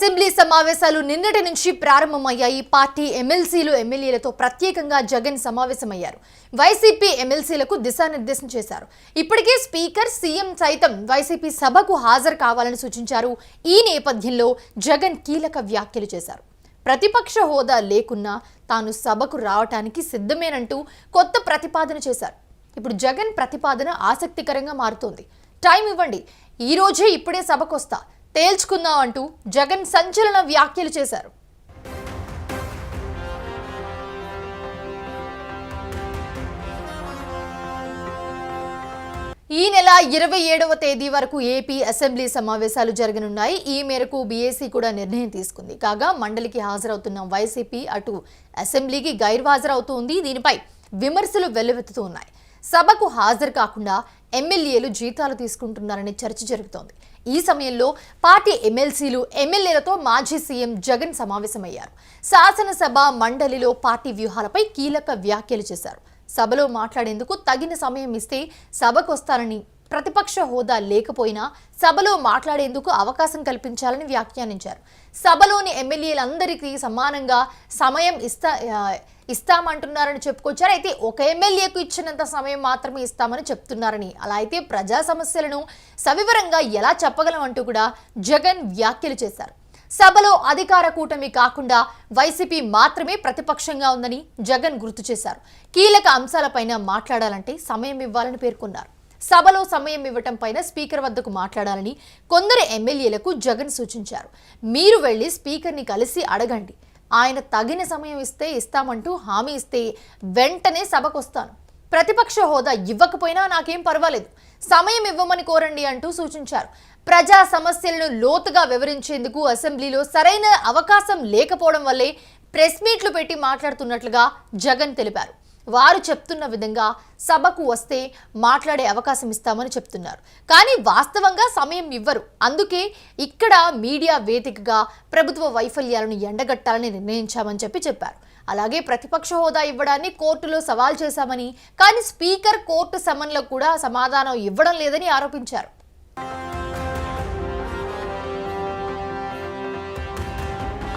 Assembly సమావేశాలు నిన్నటి నుంచి ప్రారంభమయ్యాయి. పార్టీ ఎమ్మెల్సీలు ఎమ్మెల్యేలతో ప్రత్యేకంగా జగన్ సమావేశమయ్యారు. వైసీపీ ఎమ్మెల్సీలకు దిశానిర్దేశం చేశారు. ఇప్పటికే స్పీకర్ సీఎం సైతం వైసీపీ సభకు హాజరు కావాలని సూచించారు. ఈ నేపథ్యంలో జగన్ కీలక వ్యాఖ్యలు చేశారు. ప్రతిపక్ష హోదా లేకున్నా తాను సభకు రావటానికి సిద్ధమేనంటూ కొత్త ప్రతిపాదన చేశారు. ఇప్పుడు జగన్ ప్రతిపాదన ఆసక్తికరంగా మారుతోంది. టైం ఇవ్వండి. ఈ రోజే ఇప్పుడే సభకొస్తా. తేల్చుకుందాం అంటూ జగన్ సంచలన వ్యాఖ్యలు చేశారు. ఈ నెల ఇరవై ఏడవ తేదీ వరకు ఏపీ అసెంబ్లీ సమావేశాలు జరగనున్నాయి. ఈ మేరకు బీఏసీ కూడా నిర్ణయం తీసుకుంది. కాగా మండలికి హాజరవుతున్న వైసీపీ అటు అసెంబ్లీకి గైర్హాజరవుతోంది. దీనిపై విమర్శలు వెల్లువెత్తుతూ ఉన్నాయి. సభకు హాజరు కాకుండా ఎమ్మెల్యేలు జీతాలు తీసుకుంటున్నారనే చర్చ జరుగుతోంది. ఈ సమయంలో పార్టీ ఎమ్మెల్సీలు ఎమ్మెల్యేలతో మాజీ సీఎం జగన్ సమావేశమయ్యారు. శాసనసభ మండలిలో పార్టీ వ్యూహాలపై కీలక వ్యాఖ్యలు చేశారు. సభలో మాట్లాడేందుకు తగిన సమయం ఇస్తే సభకొస్తారని ప్రతిపక్ష హోదా లేకపోయినా సభలో మాట్లాడేందుకు అవకాశం కల్పించాలని వ్యాఖ్యానించారు. సభలోని ఎమ్మెల్యేలందరికీ సమానంగా సమయం ఇస్తా ఇస్తామంటున్నారని చెప్పుకొచ్చారు. అయితే ఒక ఎమ్మెల్యేకు ఇచ్చినంత సమయం మాత్రమే ఇస్తామని చెప్తున్నారని. అలా అయితే ప్రజా సమస్యలను సవివరంగా ఎలా చెప్పగలం అంటూ కూడా జగన్ వ్యాఖ్యలు చేశారు. సభలో అధికార కూటమి కాకుండా వైసీపీ మాత్రమే ప్రతిపక్షంగా ఉందని జగన్ గుర్తు చేశారు. కీలక అంశాలపైన మాట్లాడాలంటే సమయం ఇవ్వాలని పేర్కొన్నారు. సభలో సమయం ఇవ్వటం పైన స్పీకర్ వద్దకు మాట్లాడాలని కొందరు ఎమ్మెల్యేలకు జగన్ సూచించారు. మీరు వెళ్ళి స్పీకర్ని కలిసి అడగండి. ఆయన తగిన సమయం ఇస్తే ఇస్తామంటూ హామీ ఇస్తే వెంటనే సభకు వస్తాను ప్రతిపక్ష హోదా ఇవ్వకపోయినా నాకేం పర్వాలేదు. సమయం ఇవ్వమని కోరండి అంటూ సూచించారు. ప్రజా సమస్యలను లోతుగా వివరించేందుకు అసెంబ్లీలో సరైన అవకాశం లేకపోవడం వల్లే ప్రెస్ మీట్లు పెట్టి మాట్లాడుతున్నట్లుగా జగన్ తెలిపారు. వారు చెప్తున్న విధంగా సభకు వస్తే మాట్లాడే అవకాశం ఇస్తామని చెప్తున్నారు. కానీ వాస్తవంగా సమయం ఇవ్వరు. అందుకే ఇక్కడ మీడియా వేదికగా ప్రభుత్వ వైఫల్యాలను ఎండగట్టాలని నిర్ణయించామని చెప్పి చెప్పారు. అలాగే ప్రతిపక్ష హోదా ఇవ్వడాన్ని కోర్టులో సవాల్ చేశామని కానీ స్పీకర్ కోర్టు సమన్లకు కూడా సమాధానం ఇవ్వడం లేదని ఆరోపించారు.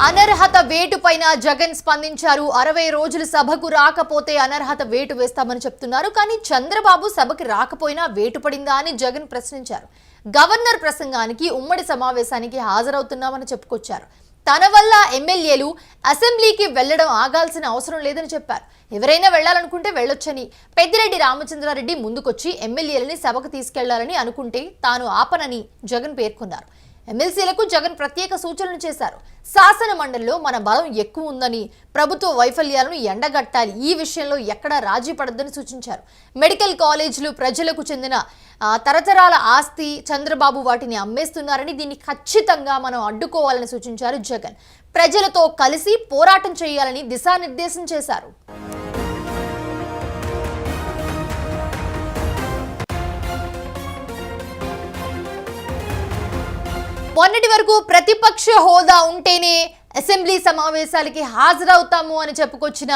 అనర్హత వేటు పైన జగన్ స్పందించారు. అరవై రోజులు సభకు రాకపోతే అనర్హత వేటు వేస్తామని చెప్తున్నారు. కానీ చంద్రబాబు సభకి రాకపోయినా వేటు పడిందా అని జగన్ ప్రశ్నించారు. గవర్నర్ ప్రసంగానికి ఉమ్మడి సమావేశానికి హాజరవుతున్నామని చెప్పుకొచ్చారు. తన వల్ల ఎమ్మెల్యేలు అసెంబ్లీకి వెళ్ళడం ఆగాల్సిన అవసరం లేదని చెప్పారు. ఎవరైనా వెళ్ళాలనుకుంటే వెళ్ళొచ్చని పెద్దిరెడ్డి రామచంద్రారెడ్డి ముందుకొచ్చి ఎమ్మెల్యేలని సభకు తీసుకెళ్ళాలని అనుకుంటే తాను ఆపనని జగన్ పేర్కొన్నారు. ఎమ్మెల్సీలకు జగన్ ప్రత్యేక సూచనలు చేశారు. శాసన మండలిలో మన బలం ఎక్కువ ఉందని ప్రభుత్వ వైఫల్యాలను ఎండగట్టాలి ఈ విషయంలో ఎక్కడా రాజీ పడద్దని సూచించారు. మెడికల్ కాలేజీలు ప్రజలకు చెందిన తరతరాల ఆస్తి చంద్రబాబు వాటిని అమ్మేస్తున్నారని దీన్ని ఖచ్చితంగా మనం అడ్డుకోవాలని సూచించారు జగన్. ప్రజలతో కలిసి పోరాటం చేయాలని దిశానిర్దేశం చేశారు. మొన్నటి వరకు ప్రతిపక్ష హోదా ఉంటేనే అసెంబ్లీ సమావేశాలకి హాజరవుతాము అని చెప్పుకొచ్చిన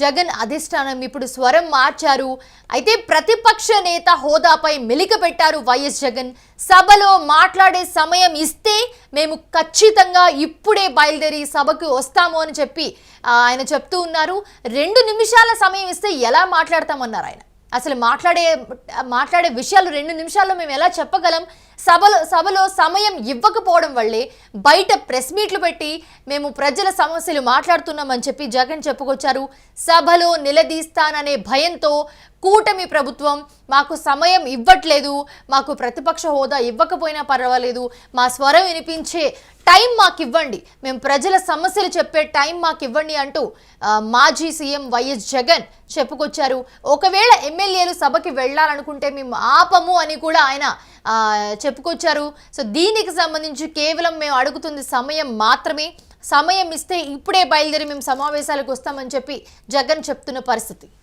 జగన్ అధిష్టానం ఇప్పుడు స్వరం మార్చారు. అయితే ప్రతిపక్ష నేత హోదాపై మెలిక పెట్టారు వైఎస్ జగన్. సభలో మాట్లాడే సమయం ఇస్తే మేము ఖచ్చితంగా ఇప్పుడే బయలుదేరి సభకు వస్తాము అని చెప్పి ఆయన చెప్తూ ఉన్నారు. రెండు నిమిషాల సమయం ఇస్తే ఎలా మాట్లాడతామన్నారు ఆయన? అసలు మాట్లాడే మాట్లాడే విషయాలు రెండు నిమిషాల్లో మేము ఎలా చెప్పగలం? సభలో సభలో సమయం ఇవ్వకపోవడం వల్లే బయట ప్రెస్ మీట్లు పెట్టి మేము ప్రజల సమస్యలు మాట్లాడుతున్నామని చెప్పి జగన్ చెప్పుకొచ్చారు. సభలో నిలదీస్తాననే భయంతో కూటమి ప్రభుత్వం మాకు సమయం ఇవ్వట్లేదు మాకు ప్రతిపక్ష హోదా ఇవ్వకపోయినా పర్వాలేదు మా స్వరం వినిపించే టైం మాకు ఇవ్వండి మేము ప్రజల సమస్యలు చెప్పే టైం మాకు ఇవ్వండి అంటూ మాజీ సీఎం వైఎస్ జగన్ చెప్పుకొచ్చారు. ఒకవేళ ఎమ్మెల్యేలు సభకి వెళ్ళాలనుకుంటే మేము ఆపము అని కూడా ఆయన చెప్పుకొచ్చారు. సో దీనికి సంబంధించి కేవలం మేము అడుగుతుంది సమయం మాత్రమే. సమయం ఇస్తే ఇప్పుడే బయలుదేరి మేము సమావేశాలకు వస్తామని చెప్పి జగన్ చెప్తున్న పరిస్థితి.